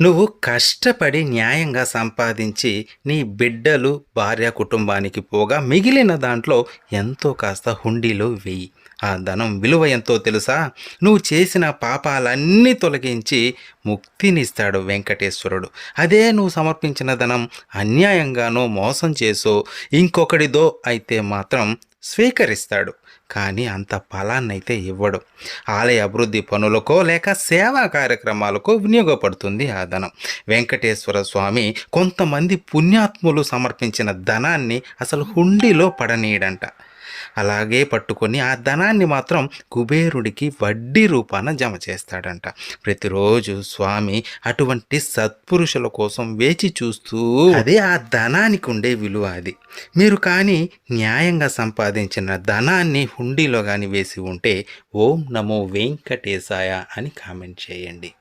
నువ్వు కష్టపడి న్యాయంగా సంపాదించి నీ బిడ్డలు భార్య కుటుంబానికి పోగా మిగిలిన దాంట్లో ఎంతో కాస్త హుండీలో వెయ్యి ఆ ధనం విలువ ఎంతో తెలుసా? నువ్వు చేసిన పాపాలన్నీ తొలగించి ముక్తినిస్తాడు వెంకటేశ్వరుడు. అదే నువ్వు సమర్పించిన ధనం అన్యాయంగానో మోసం చేసో ఇంకొకడిదో అయితే మాత్రం స్వీకరిస్తాడు. కానీ అంత ఫలాన్నైతే ఇవ్వడు. ఆలయ అభివృద్ధి పనులకో లేక సేవా కార్యక్రమాలకో వినియోగపడుతుంది ఆ ధనం. వెంకటేశ్వర స్వామి కొంతమంది పుణ్యాత్ములు సమర్పించిన ధనాన్ని అసలు హుండీలో పడనీయడంట. అలాగే పట్టుకొని ఆ ధనాన్ని మాత్రం కుబేరుడికి వడ్డీ రూపాన జమ చేస్తాడంట. ప్రతిరోజు స్వామి అటువంటి సత్పురుషుల కోసం వేచి చూస్తూ అదే ఆ ధనానికి ఉండే విలువ అది. మీరు కానీ న్యాయంగా సంపాదించిన ధనాన్ని హుండీలో కానీ వేసి ఉంటే ఓం నమో వెంకటేశాయ అని కామెంట్ చేయండి.